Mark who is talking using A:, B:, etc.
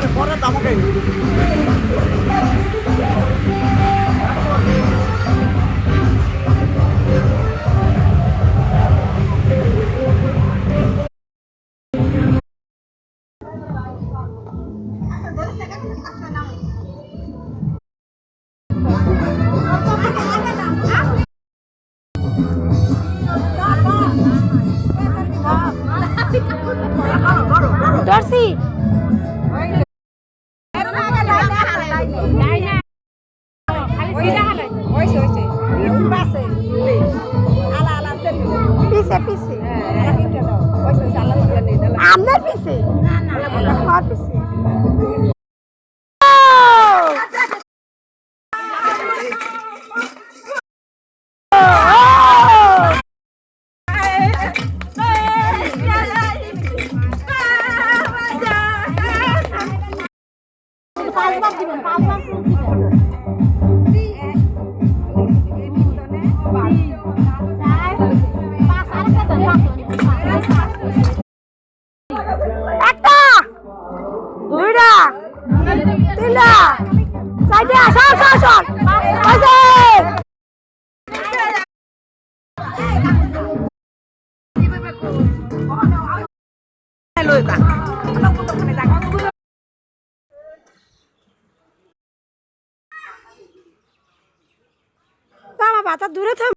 A: পরে পরে দামকে
B: পিছে পিছে। আপনার পিছে। আমার পিছে। পাঁচবার দিবেন পাঁচবার একটা দুইটা তিনটা চারটে আসো আসো আসো। আসো। বাবা বাতা দূরে থাম